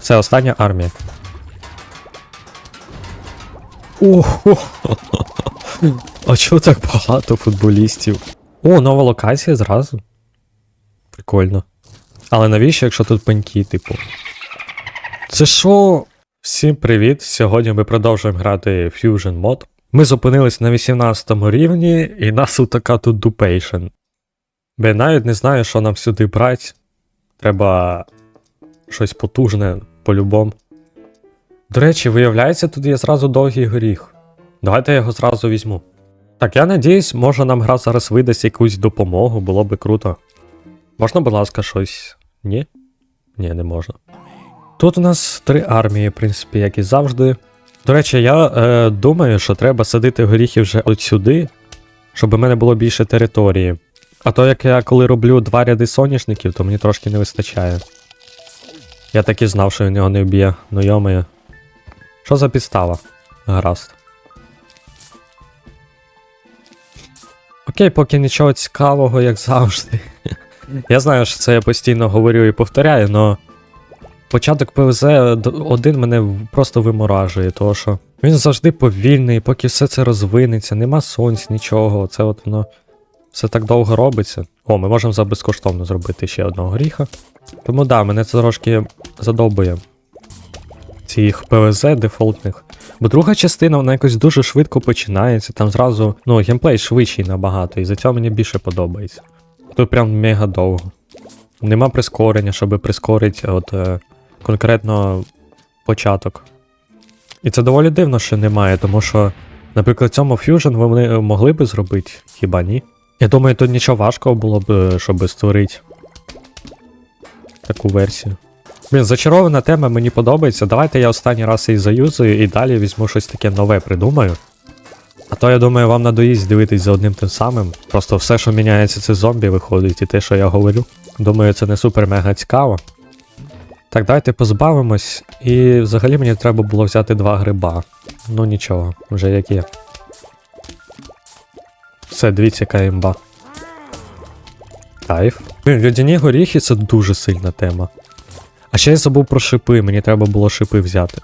Це остання армія. Ого! А чого так багато футболістів? О, нова локація зразу. Прикольно. Але навіщо, якщо тут пеньки, типу? Це що? Всім привіт! Сьогодні ми продовжуємо грати Fusion Mod. Ми зупинились на 18 рівні, і нас така тут дупейшн. Бо я навіть не знаю, що нам сюди брати. Треба щось потужне по-любому. До речі, виявляється, тут є зразу довгий горіх. Давайте я його зразу візьму. Так, я надіюсь, може нам гра зараз видасть якусь допомогу, було би круто. Можна, будь ласка, щось? Ні? Ні, не можна. Тут у нас три армії, в принципі, як і завжди. До речі, я е, думаю, що треба садити горіхи вже от сюди, щоб у мене було більше території. А то як я коли роблю два ряди соняшників, то мені трошки не вистачає. Я так і знав, що він його не вб'є. Ну йомає. Що за підстава? Гаразд. Окей, поки нічого цікавого, як завжди. Я знаю, що це я постійно говорю і повторяю, але початок ПВЗ один мене просто виморажує, тому що він завжди повільний, поки все це розвинеться, нема сонць, нічого. Це от воно все так довго робиться. О, ми можемо за безкоштовно зробити ще одного гріха. Тому да, мене це трошки задовбує. Цих ПВЗ дефолтних. Бо друга частина вона якось дуже швидко починається, там зразу, ну, геймплей швидший набагато, і за цього мені більше подобається. Тут прям мега довго. Нема прискорення, щоб прискорити от, е, конкретно початок. І це доволі дивно, що немає, тому що, наприклад, цьому Fusion вони е, могли би зробити, хіба ні? Я думаю, тут нічого важкого було б, е, щоб створити таку версію. Блін, зачарована тема мені подобається. Давайте я останній раз її заюзаю і далі візьму щось таке нове придумаю. А то я думаю, вам надоїсть дивитись за одним тим самим. Просто все, що міняється, це зомбі виходить, і те, що я говорю. Думаю, це не супер-мега цікаво. Так, давайте позбавимось. І взагалі мені треба було взяти два гриба. Ну нічого, вже як є. Все, дивіться, яка імба. Кайф. Блін, людяні горіхи це дуже сильна тема. А ще я забув про шипи, мені треба було шипи взяти.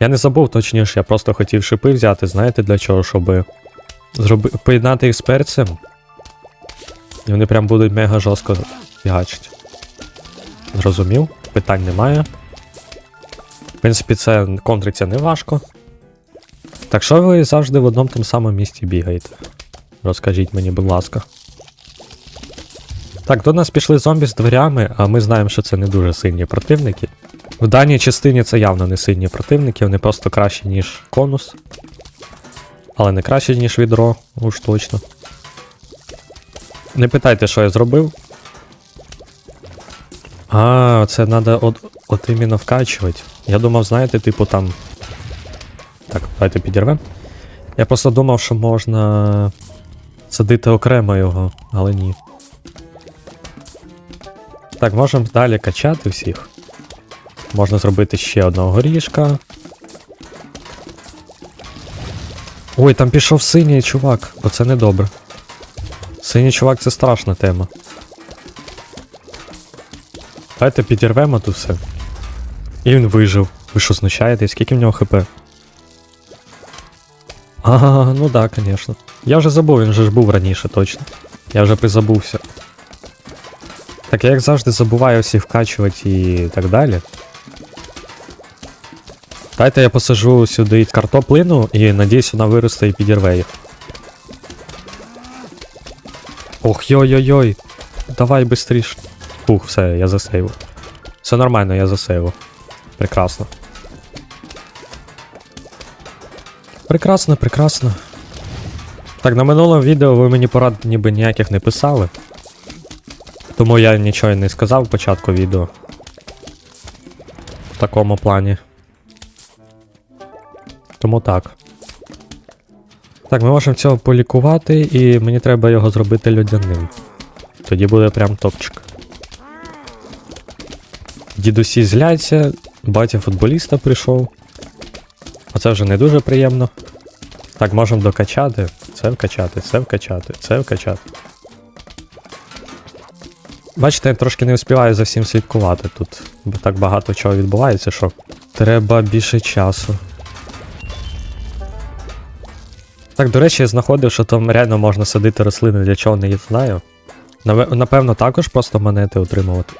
Я не забув, точніше, я просто хотів шипи взяти, знаєте для чого, щоб зроби... поєднати їх з перцем. І вони прям будуть мега жорстко фігачити. Зрозумів, питань немає. В принципі, це контриться не важко. Так що ви завжди в одному тому самому місці бігаєте? Розкажіть мені, будь ласка. Так, до нас пішли зомбі з дверями, а ми знаємо, що це не дуже сильні противники. В даній частині це явно не сильні противники, вони просто кращі, ніж конус. Але не краще, ніж відро, уж точно. Не питайте, що я зробив. А, це треба от, от іменно вкачувати. Я думав, знаєте, типу там. Так, давайте підірвемо. Я просто думав, що можна садити окремо його, але ні. Так, можемо далі качати всіх. Можна зробити ще одного горішка. Ой, там пішов синій чувак, оце недобре. Синій чувак це страшна тема. Давайте підірвемо тут все. І він вижив. Ви що знущаєтесь? Скільки в нього хп? А, ну да, звісно. Я вже забув, він же ж був раніше, точно. Я вже призабувся. Так я як завжди забуваю всіх вкачувати і так далі. Дайте я посажу сюди картоплину і надіюсь вона виросте і підірве їх. Ох, йой-йой-йой. Давай быстріш. Фух, все, я засейвив. Все нормально, я засейвив. Прекрасно. Прекрасно, прекрасно. Так, на минулому відео ви мені порад ніби ніяких не писали. Тому я нічого не сказав в початку відео. В такому плані. Тому так. Так, ми можемо цього полікувати, і мені треба його зробити людяним. Тоді буде прям топчик. Дідусі зляться, батя футболіста прийшов. А це вже не дуже приємно. Так, можемо докачати. Це вкачати, це вкачати, це вкачати. Бачите, я трошки не встигаю за всім слідкувати тут, бо так багато чого відбувається, що треба більше часу. Так, до речі, я знаходив, що там реально можна садити рослини, для чого не знаю. Напевно, також просто монети отримувати.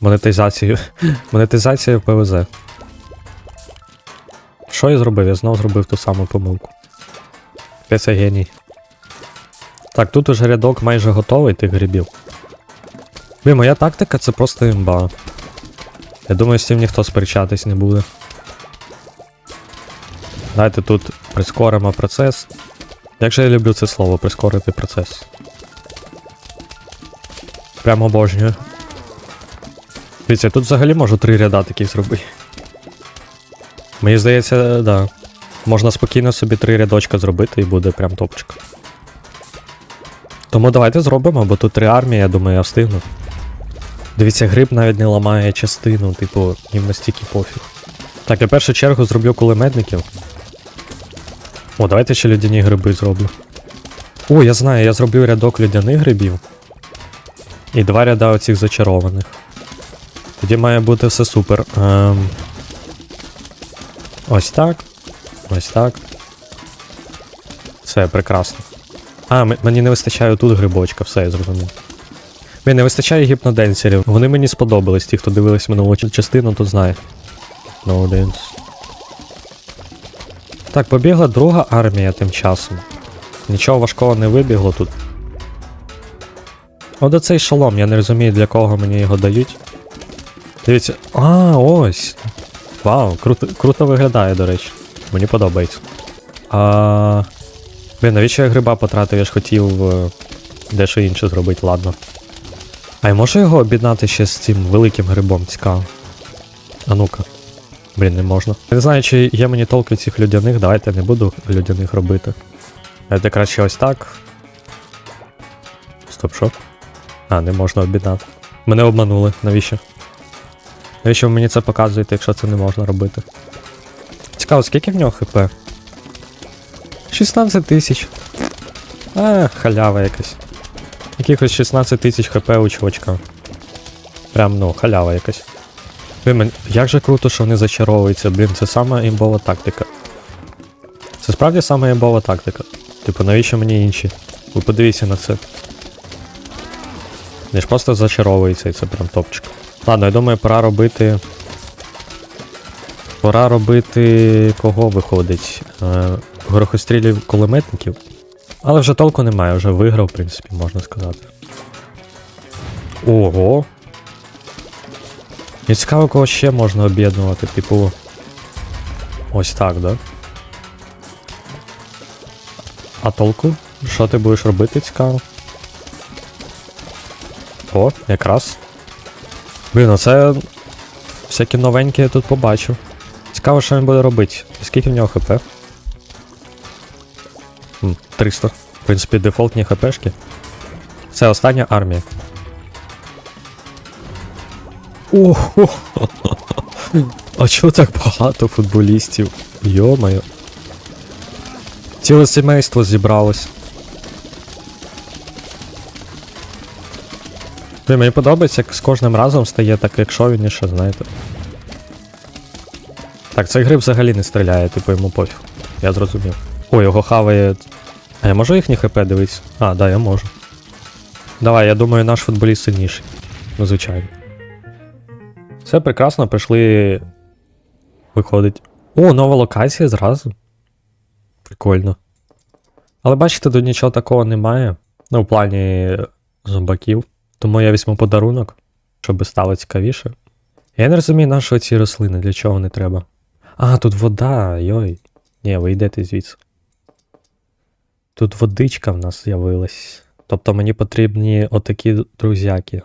Монетизацію. Монетизацію ПВЗ. Що я зробив? Я знов зробив ту саму помилку. Це геній. Так, тут уже рядок майже готовий тих грибів. Блін, моя тактика це просто імба. Я думаю, з цим ніхто сперечатись не буде. Давайте тут прискоримо процес. Як же я люблю це слово, прискорити процес. Прямо обожнюю. Дивіться, я тут взагалі можу три ряда таких зробити. Мені здається, да. Можна спокійно собі три рядочка зробити і буде прям топчик. Тому давайте зробимо, бо тут три армії, я думаю, я встигну. Дивіться, гриб навіть не ламає частину, типу, їм настільки пофіг. Так, я в першу чергу зроблю кулеметників. О, давайте ще людяні гриби зроблю. О, я знаю, я зроблю рядок людяних грибів. І два ряда оцих зачарованих. Тоді має бути все супер. Ем... Ось так. Ось так. Все, прекрасно. А, мені не вистачає тут грибочка, все, я зрозумів. Мені не вистачає гіпноденсерів. Вони мені сподобались, ті, хто дивились минулу частину, то знає. No dance. Так, побігла друга армія тим часом. Нічого важкого не вибігло тут. От оцей шолом, я не розумію, для кого мені його дають. Дивіться. А, ось. Вау, круто, круто виглядає, до речі. Мені подобається. А. Блін, навіщо я гриба потратив? Я ж хотів е, дещо інше зробити, ладно. А я можу його об'єднати ще з цим великим грибом, цікаво. А ну-ка. Блін, не можна. Я не знаю, чи є мені толк від цих людяних, давайте не буду людяних робити. Давайте краще ось так. Стоп, що? А, не можна об'єднати. Мене обманули, навіщо? Навіщо ви мені це показуєте, якщо це не можна робити? Цікаво, скільки в нього хп? 16 тисяч. А, халява якась. Якихось 16 тисяч хп у чувачка. Прям, ну, халява якась. Блін, як же круто, що вони зачаровуються, блін, це сама імбова тактика. Це справді сама імбова тактика. Типу, навіщо мені інші? Ви подивіться на це. Не ж просто зачаровується і це прям топчик. Ладно, я думаю, пора робити. Пора робити. Кого виходить? Е, горохострілів кулеметників. Але вже толку немає, вже виграв, в принципі, можна сказати. Ого. І цікаво, кого ще можна об'єднувати, типу. Ось так, да? А толку? Що ти будеш робити, цікаво? О, якраз. Блін, оце всякі новенькі я тут побачив. Цікаво, що він буде робити. Скільки в нього хп? 300. В принципі, дефолтні хпшки. Це остання армія. Ого! А чого так багато футболістів? Йо-моє. Ціле сімейство зібралось. Блін, мені подобається, як з кожним разом стає так як шовініше, знаєте. Так, цей гриб взагалі не стріляє, типу йому пофіг. Я зрозумів. Ой, його хаває. А я можу їхні хп дивитися? А, да, я можу. Давай, я думаю, наш футболіст сильніший. Ну, звичайно. Все прекрасно, прийшли. Виходить. О, нова локація зразу. Прикольно. Але бачите, тут нічого такого немає. Ну, в плані зомбаків. Тому я візьму подарунок, щоб стало цікавіше. Я не розумію, на що ці рослини, для чого не треба. А, тут вода, йой. Ні, ви йдете звідси. Тут водичка в нас з'явилась. Тобто мені потрібні отакі друзяки.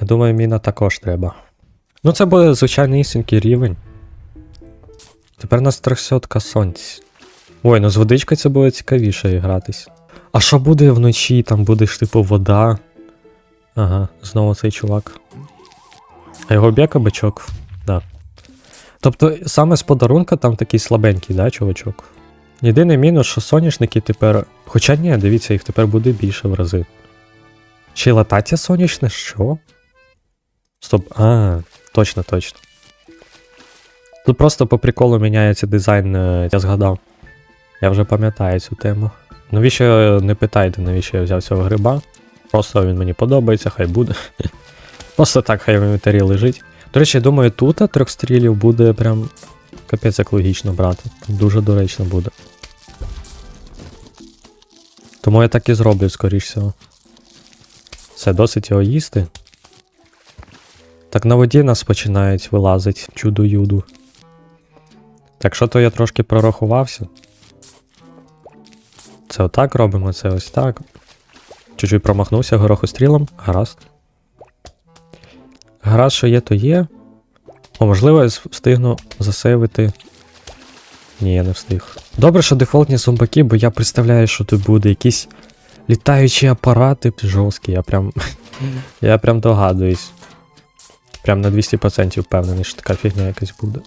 Я думаю, міна також треба. Ну, це буде звичайний звичайнісінький рівень. Тепер у нас 300 сонць. Ой, ну з водичкою це буде цікавіше гратись. А що буде вночі? Там буде ж типу вода. Ага, знову цей чувак. А його б'є кабачок? Да. Тобто саме з подарунка там такий слабенький, да, чувачок? Єдиний мінус, що соняшники тепер. Хоча ні, дивіться, їх тепер буде більше в рази. Ще й латаття сонячне, що? Стоп. А, точно, точно. Тут просто по приколу міняється дизайн, е, я згадав. Я вже пам'ятаю цю тему. Навіщо не питайте, навіщо я взяв цього гриба? Просто він мені подобається, хай буде. Просто так, хай в інвентарі лежить. До речі, я думаю, тут трьох стрілів буде прям капець як логічно брати. Дуже доречно буде. Тому я так і зроблю, скоріш всього. Все, досить його їсти. Так на воді нас починають вилазить чудо-юду. Так що то я трошки прорахувався. Це отак робимо, це ось так. Чуть-чуть промахнувся горохострілом. Гаразд. Гаразд, що є, то є. О, можливо, я встигну засейвити. Ні, я не встиг. Добре, що дефолтні зомбаки, бо я представляю, що тут буде якісь літаючі апарати жорсткі, я прям. я прям догадуюсь. Прям на 200% впевнений, що така фігня якась буде.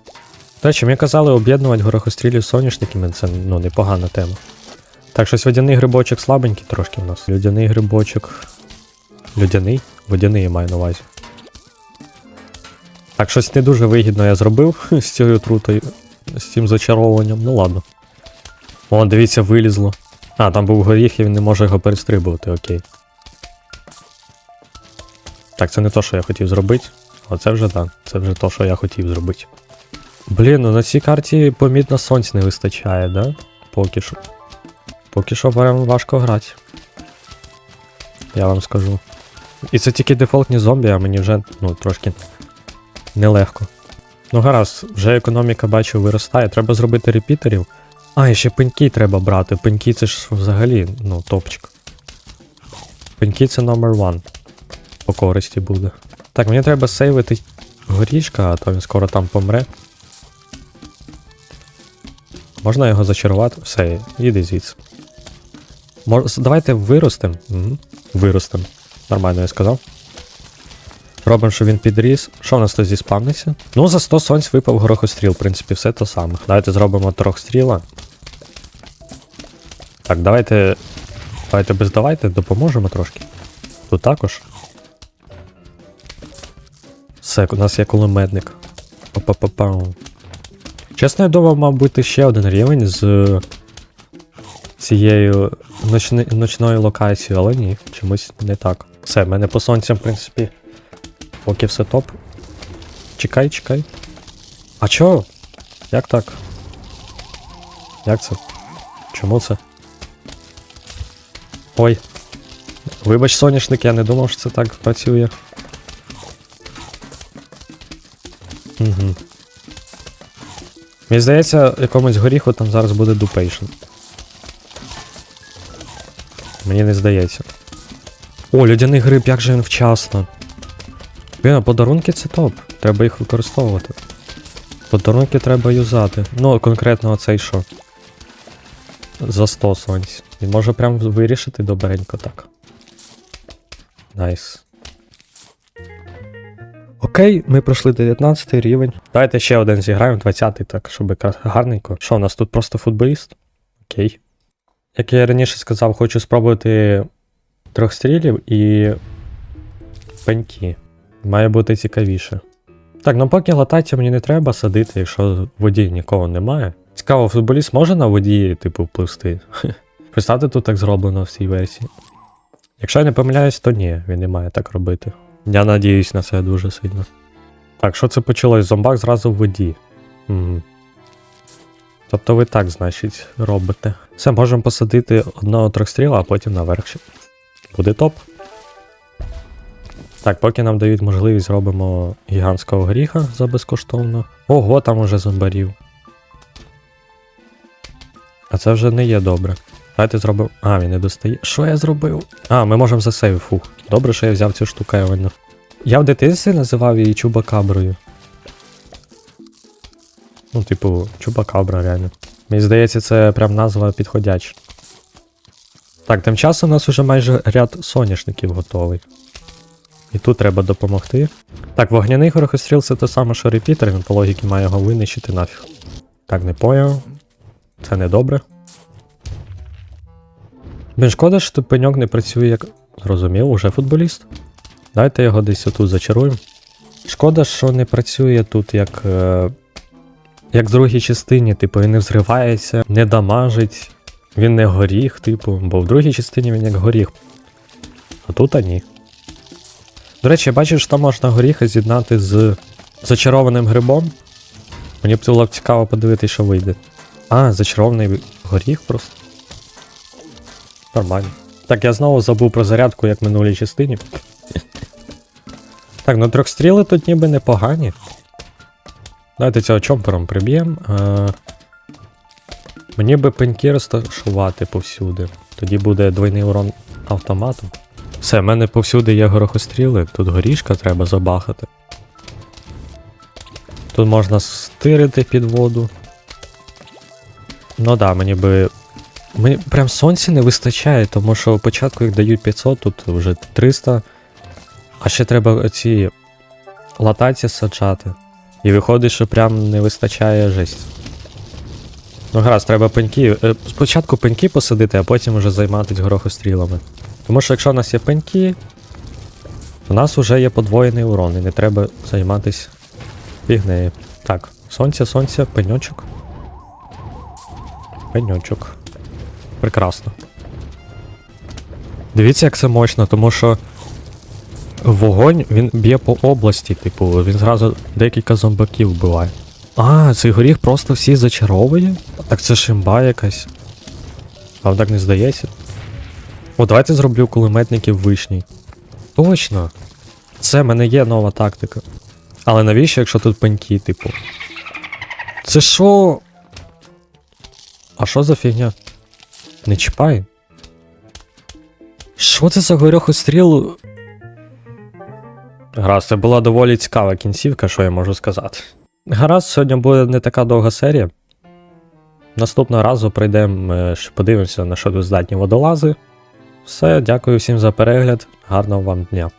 До речі, мені казали об'єднувати горохострілів з соняшниками, це ну, непогана тема. Так, щось водяний грибочок слабенький трошки в нас. Людяний грибочок. Людяний? Водяний я маю на увазі. Так, щось не дуже вигідно я зробив з цією трутою, з цим зачаровуванням. Ну ладно. О, дивіться, вилізло. А, там був горіх і він не може його перестрибувати, окей. Так, це не то, що я хотів зробити. Оце вже так. Це вже то, що я хотів зробити. Блін, ну на цій карті помітно сонця не вистачає, да? Поки що. Поки що прям важко грати. Я вам скажу. І це тільки дефолтні зомбі, а мені вже ну, трошки нелегко. Ну гаразд, вже економіка бачу виростає, треба зробити репітерів. А, і ще пеньки треба брати. Пеньки це ж взагалі, ну, топчик. Пеньки це номер one. По користі буде. Так, мені треба сейвити горішка, а то він скоро там помре. Можна його зачарувати? Все, іди звідси. Мож... Давайте виростем. Угу. Виростем. Нормально я сказав. Робимо, щоб він підріс. Що в нас тут зіспавниться? Ну, за 100 сонць випав горохостріл, в принципі, все то саме. Давайте зробимо трьохстріла. Так, давайте. Давайте без давайте, допоможемо трошки. Тут також. Все, у нас є кулеметник. Па-па-па-пау. Чесно, я думав, мав бути ще один рівень з цією ночни... ночною локацією, але ні, чомусь не так. Все, в мене по сонцям, в принципі, поки все топ. Чекай, чекай. А чо? Як так? Як це? Чому це? Ой. Вибач, соняшник, я не думав, що це так працює. Угу. Мені здається, якомусь горіху там зараз буде дупейшн. Мені не здається. О, людяний гриб, як же він вчасно. Блін, а подарунки це топ. Треба їх використовувати. Подарунки треба юзати. Ну, конкретно оцей що. За 100. Він може прям вирішити добренько так. Найс. Окей, ми пройшли 19 рівень. Давайте ще один зіграємо, 20-й, так, щоб гарненько. Що, у нас тут просто футболіст? Окей. Як я раніше сказав, хочу спробувати трьох стрілів і пеньки. Має бути цікавіше. Так, ну поки латаття мені не треба садити, якщо в нікого немає. Цікаво, футболіст може на воді, типу, пливсти? Представте, тут так зроблено в цій версії. Якщо я не помиляюсь, то ні, він не має так робити. Я надіюсь на це дуже сильно. Так, що це почалось? Зомбак зразу в воді. Угу. Тобто ви так, значить, робите. Все, можемо посадити одного трьохстріла, а потім наверх. Буде топ. Так, поки нам дають можливість, зробимо гігантського гріха за безкоштовно. Ого, там уже зомбарів. А це вже не є добре. Давайте зробимо. А, він не достає. Що я зробив? А, ми можемо засейв, фух. Добре, що я взяв цю штукавину. Я в дитинстві називав її чубакаброю. Ну, типу, чубакабра, реально. Мені здається, це прям назва підходяча. Так, тим часом у нас уже майже ряд соняшників готовий. І тут треба допомогти. Так, вогняний горохостріл це те саме, що репітер, він по логіки має його винищити нафіг. Так, не поняв. Це не добре. Блін, шкода, що пеньок не працює як Зрозумів, уже футболіст. Давайте його десь отут зачаруємо. Шкода, що не працює тут як. Е... Як в другій частині, типу, він не взривається, не дамажить, він не горіх, типу, бо в другій частині він як горіх. А тут а ні. До речі, бачиш, що там можна горіха з'єднати з зачарованим грибом. Мені б було б цікаво подивитися, що вийде. А, зачарований горіх просто. Нормально. Так, я знову забув про зарядку, як в минулій частині. Так, ну трьохстріли тут ніби непогані. Давайте цього чомпером приб'ємо. Е, Мені би пеньки розташувати повсюди. Тоді буде двойний урон автоматом. Все, в мене повсюди є горохостріли, тут горішка треба забахати. Тут можна стирити під воду. Ну да, мені би. Мені прям сонця не вистачає, тому що спочатку їх дають 500, тут вже 300. А ще треба ці латації саджати. І виходить, що прям не вистачає жесть. Ну гаразд, треба пеньки. е, Спочатку пеньки посадити, а потім вже займатися горохострілами. Тому що якщо у нас є пеньки, у нас вже є подвоєний урон, і не треба займатися фігнею. Так, сонце, сонце, пеньочок. Пеньочок. Прекрасно. Дивіться, як це мощно, тому що вогонь він б'є по області, типу, він зразу декілька зомбаків вбиває. А, цей горіх просто всі зачаровує? Так це ж імба якась. Вам так не здається? О, давайте зроблю кулеметників вишній. Точно! Це в мене є нова тактика. Але навіщо, якщо тут пеньки, типу? Це що? А що за фігня? Не чіпай. Що це за горьохостріл? Гаразд, це була доволі цікава кінцівка, що я можу сказати. Гаразд, сьогодні буде не така довга серія. Наступного разу прийдемо, е, подивимося, на що тут здатні водолази. Все, дякую всім за перегляд. Гарного вам дня.